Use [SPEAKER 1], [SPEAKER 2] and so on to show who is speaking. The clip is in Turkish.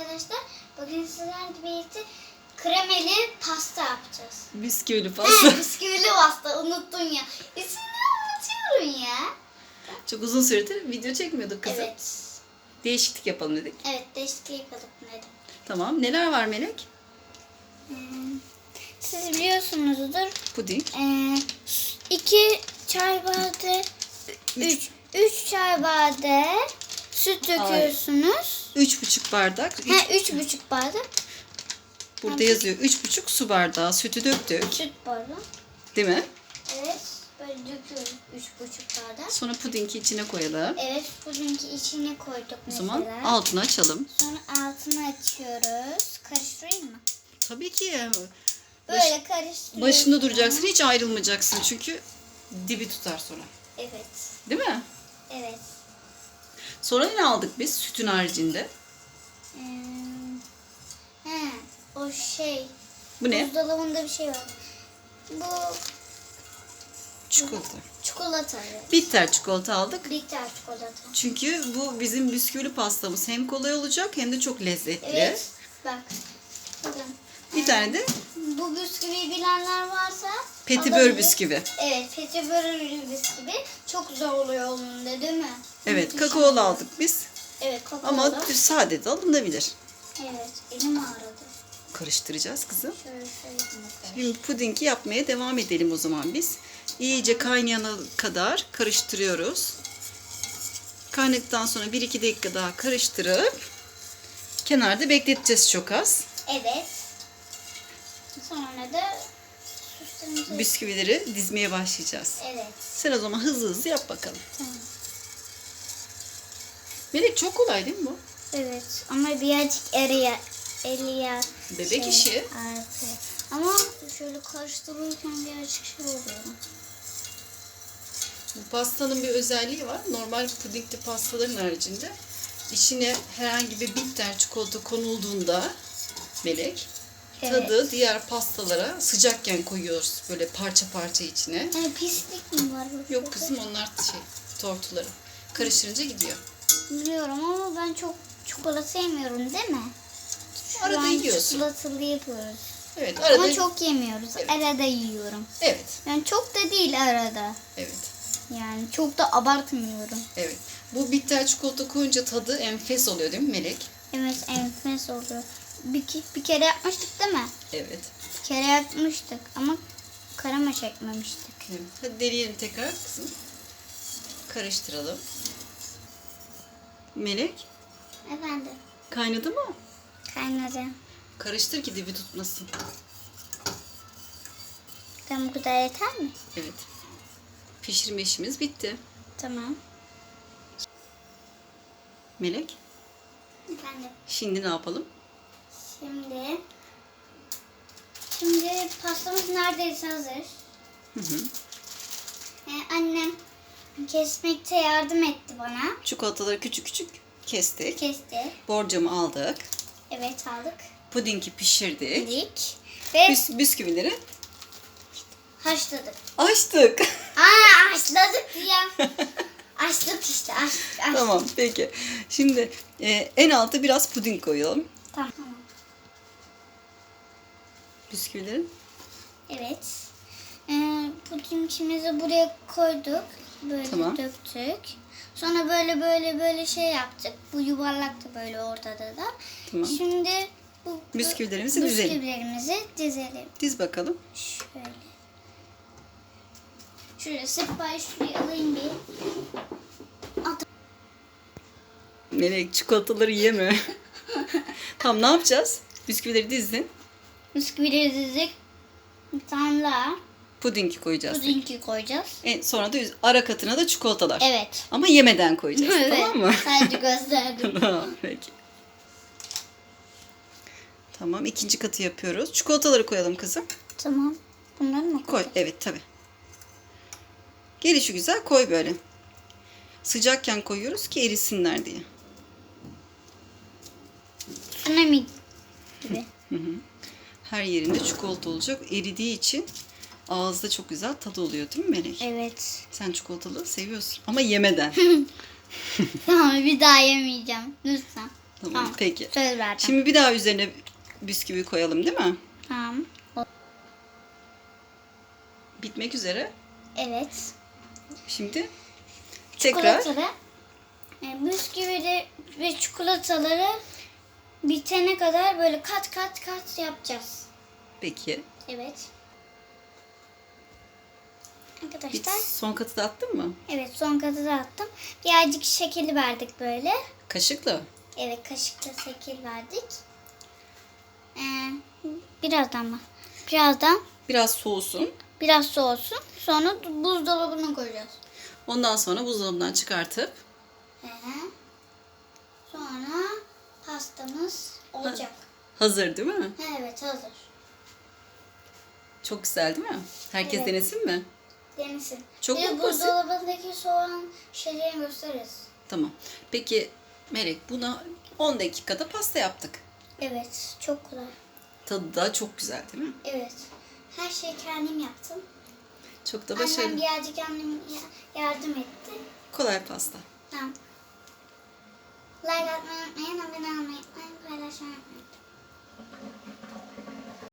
[SPEAKER 1] arkadaşlar. Bugün sizlerle birlikte kremeli pasta yapacağız.
[SPEAKER 2] Bisküvili
[SPEAKER 1] He,
[SPEAKER 2] pasta.
[SPEAKER 1] bisküvili pasta unuttum ya. İsmini unutuyorum ya.
[SPEAKER 2] Çok uzun süredir video çekmiyorduk kızım.
[SPEAKER 1] Evet.
[SPEAKER 2] Değişiklik yapalım dedik.
[SPEAKER 1] Evet değişiklik yapalım dedim.
[SPEAKER 2] Tamam. Neler var Melek?
[SPEAKER 1] Hmm, Siz biliyorsunuzdur.
[SPEAKER 2] Puding.
[SPEAKER 1] Ee, iki çay bardağı, üç, üç çay bardağı süt döküyorsunuz.
[SPEAKER 2] Üç buçuk bardak. Üç-
[SPEAKER 1] Ha, üç buçuk bardak
[SPEAKER 2] burada yazıyor. Üç buçuk su bardağı sütü döktük.
[SPEAKER 1] süt bardağı.
[SPEAKER 2] Değil mi?
[SPEAKER 1] Evet, böyle döküyoruz üç buçuk bardak.
[SPEAKER 2] Sonra pudingi içine koyalım.
[SPEAKER 1] Evet, bugünkü içine koyduk
[SPEAKER 2] O
[SPEAKER 1] mesela.
[SPEAKER 2] zaman altını açalım.
[SPEAKER 1] Sonra altını açıyoruz. Karıştırayım mı?
[SPEAKER 2] Tabii ki.
[SPEAKER 1] Böyle karıştırıyoruz.
[SPEAKER 2] Başında duracaksın. Hiç ayrılmayacaksın. Çünkü dibi tutar sonra.
[SPEAKER 1] Evet,
[SPEAKER 2] Değil mi?
[SPEAKER 1] evet.
[SPEAKER 2] Sonra ne aldık biz sütün haricinde?
[SPEAKER 1] Ee, he, o şey.
[SPEAKER 2] Bu ne?
[SPEAKER 1] Buzdolabında bir şey var. Bu
[SPEAKER 2] Çikolata.
[SPEAKER 1] çikolata. evet.
[SPEAKER 2] Bitter çikolata aldık.
[SPEAKER 1] Bitter çikolata.
[SPEAKER 2] Çünkü bu bizim bisküvili pastamız hem kolay olacak hem de çok lezzetli.
[SPEAKER 1] Evet, bak. Bakın.
[SPEAKER 2] Bir tane de
[SPEAKER 1] Bu bisküviyi bilenler varsa
[SPEAKER 2] petibör bisküvi.
[SPEAKER 1] Evet, petibör bisküvi çok güzel oluyor onun da değil mi?
[SPEAKER 2] Evet, kakaolu aldık biz.
[SPEAKER 1] Evet, kakaolu.
[SPEAKER 2] Ama sade de alınabilir.
[SPEAKER 1] Evet, elim ağrıdı.
[SPEAKER 2] Karıştıracağız kızım.
[SPEAKER 1] Şöyle şöyle.
[SPEAKER 2] Şimdi pudingi yapmaya devam edelim o zaman biz. İyice kaynayana kadar karıştırıyoruz. Kaynadıktan sonra 1-2 dakika daha karıştırıp kenarda bekleteceğiz çok az.
[SPEAKER 1] Evet. Sonra da süslerimizi...
[SPEAKER 2] Bisküvileri dizmeye başlayacağız.
[SPEAKER 1] Evet.
[SPEAKER 2] Sen o zaman hızlı hızlı yap bakalım.
[SPEAKER 1] Tamam.
[SPEAKER 2] Melek çok kolay değil mi bu?
[SPEAKER 1] Evet ama birazcık eriye, eriye
[SPEAKER 2] Bebek işi.
[SPEAKER 1] Artı. Ama şöyle karıştırırken birazcık şey oluyor.
[SPEAKER 2] Bu pastanın bir özelliği var. Normal pudingli pastaların haricinde içine herhangi bir bitter çikolata konulduğunda melek
[SPEAKER 1] Evet.
[SPEAKER 2] tadı diğer pastalara sıcakken koyuyoruz böyle parça parça içine.
[SPEAKER 1] Yani pislik mi var? bu
[SPEAKER 2] Yok kızım onlar şey tortuları. Karıştırınca gidiyor.
[SPEAKER 1] Biliyorum ama ben çok çikolata sevmiyorum değil mi? Şu
[SPEAKER 2] Arada
[SPEAKER 1] an
[SPEAKER 2] yiyorsun.
[SPEAKER 1] Çikolatalı yapıyoruz.
[SPEAKER 2] Evet arada.
[SPEAKER 1] Ama çok yemiyoruz.
[SPEAKER 2] Evet.
[SPEAKER 1] Arada yiyorum.
[SPEAKER 2] Evet.
[SPEAKER 1] Yani çok da değil arada.
[SPEAKER 2] Evet.
[SPEAKER 1] Yani çok da abartmıyorum.
[SPEAKER 2] Evet. Bu bitter çikolata koyunca tadı enfes oluyor değil mi Melek?
[SPEAKER 1] Evet enfes oluyor. Bir, bir kere yapmıştık değil mi?
[SPEAKER 2] Evet.
[SPEAKER 1] Bir kere yapmıştık ama karama çekmemiştik.
[SPEAKER 2] evet. Hadi deneyelim tekrar kızım. Karıştıralım. Melek
[SPEAKER 1] Efendim
[SPEAKER 2] kaynadı mı?
[SPEAKER 1] kaynadı.
[SPEAKER 2] Karıştır ki dibi tutmasın.
[SPEAKER 1] Tamam bu kadar yeter mi?
[SPEAKER 2] Evet. Pişirme işimiz bitti.
[SPEAKER 1] Tamam.
[SPEAKER 2] Melek,
[SPEAKER 1] Efendim.
[SPEAKER 2] şimdi ne yapalım?
[SPEAKER 1] Şimdi Şimdi pastamız neredeyse hazır.
[SPEAKER 2] Hı hı.
[SPEAKER 1] Ee, annem kesmekte yardım etti bana.
[SPEAKER 2] Çikolataları küçük küçük kestik.
[SPEAKER 1] Kesti.
[SPEAKER 2] Borcamı aldık.
[SPEAKER 1] Evet aldık.
[SPEAKER 2] Pudingi pişirdik.
[SPEAKER 1] Yedik. Ve
[SPEAKER 2] Bis bisküvileri
[SPEAKER 1] haşladık.
[SPEAKER 2] açtık.
[SPEAKER 1] Aa haşladık ya. açtık işte açtık. açtık.
[SPEAKER 2] tamam peki. Şimdi e, en alta biraz puding koyalım.
[SPEAKER 1] Tamam.
[SPEAKER 2] Bisküvilerin.
[SPEAKER 1] Evet. Ee, pudingimizi buraya koyduk. Böyle
[SPEAKER 2] Tamam.
[SPEAKER 1] döktük. Sonra böyle böyle böyle şey yaptık. Bu yuvarlaktı böyle ortada da.
[SPEAKER 2] Tamam.
[SPEAKER 1] Şimdi bu
[SPEAKER 2] Bisküvilerimizi dizelim.
[SPEAKER 1] Bisküvilerimizi dizelim.
[SPEAKER 2] Diz bakalım.
[SPEAKER 1] Şöyle. Şöyle şuraya alayım bir. At-
[SPEAKER 2] Melek çikolataları yeme. tamam ne yapacağız? Bisküvileri dizdin.
[SPEAKER 1] Bisküvileri dizdik. Bir tane daha
[SPEAKER 2] Pudingi koyacağız.
[SPEAKER 1] pudingi koyacağız.
[SPEAKER 2] E, sonra da ara katına da çikolatalar.
[SPEAKER 1] Evet.
[SPEAKER 2] Ama yemeden koyacağız.
[SPEAKER 1] Evet.
[SPEAKER 2] Tamam mı?
[SPEAKER 1] Sadece gösterdim.
[SPEAKER 2] Tamam peki. Tamam ikinci katı yapıyoruz. Çikolataları koyalım kızım.
[SPEAKER 1] tamam. Bunları mı
[SPEAKER 2] Koy. Evet tabi. Gelişi güzel koy böyle. Sıcakken koyuyoruz ki erisinler diye.
[SPEAKER 1] Tsunami gibi.
[SPEAKER 2] Her yerinde çikolata olacak. Eridiği için ağızda çok güzel tadı oluyor değil mi Melek?
[SPEAKER 1] Evet.
[SPEAKER 2] Sen çikolatalı seviyorsun ama yemeden.
[SPEAKER 1] Tamam bir daha yemeyeceğim. Lütfen.
[SPEAKER 2] Tamam,
[SPEAKER 1] Tamam.
[SPEAKER 2] peki.
[SPEAKER 1] Söz verdim.
[SPEAKER 2] Şimdi bir daha üzerine bisküvi koyalım değil mi?
[SPEAKER 1] Tamam.
[SPEAKER 2] Bitmek üzere.
[SPEAKER 1] Evet.
[SPEAKER 2] Şimdi tekrar
[SPEAKER 1] Çikolatalı. E, bisküvili ve çikolataları bitene kadar böyle kat kat kat yapacağız.
[SPEAKER 2] peki.
[SPEAKER 1] Evet. Arkadaşlar.
[SPEAKER 2] son katı da attın mı?
[SPEAKER 1] Evet son katı da attım. Birazcık şekil verdik böyle.
[SPEAKER 2] Kaşıkla.
[SPEAKER 1] Evet kaşıkla şekil verdik. Ee, birazdan mı? Birazdan
[SPEAKER 2] Biraz soğusun.
[SPEAKER 1] Biraz soğusun. Sonra buzdolabına koyacağız.
[SPEAKER 2] Ondan sonra buzdolabından çıkartıp
[SPEAKER 1] Ee, sonra pastamız olacak.
[SPEAKER 2] hazır değil mi?
[SPEAKER 1] Evet hazır.
[SPEAKER 2] Çok güzel değil mi? Herkes
[SPEAKER 1] Evet.
[SPEAKER 2] denesin mi?
[SPEAKER 1] Denisin.
[SPEAKER 2] Çok
[SPEAKER 1] de
[SPEAKER 2] mu basit?
[SPEAKER 1] buzdolabındaki soğan şeyleri gösteririz.
[SPEAKER 2] Tamam. Peki Melek buna 10 dakikada pasta yaptık.
[SPEAKER 1] Evet çok kolay.
[SPEAKER 2] Tadı da çok güzel değil mi?
[SPEAKER 1] Evet. Her şeyi kendim yaptım.
[SPEAKER 2] Çok da
[SPEAKER 1] Annem
[SPEAKER 2] başarılı.
[SPEAKER 1] birazcık annem ya- yardım etti.
[SPEAKER 2] Kolay pasta.
[SPEAKER 1] Tamam. Like atmayı unutmayın, abone olmayı unutmayın, paylaşmayı unutmayın.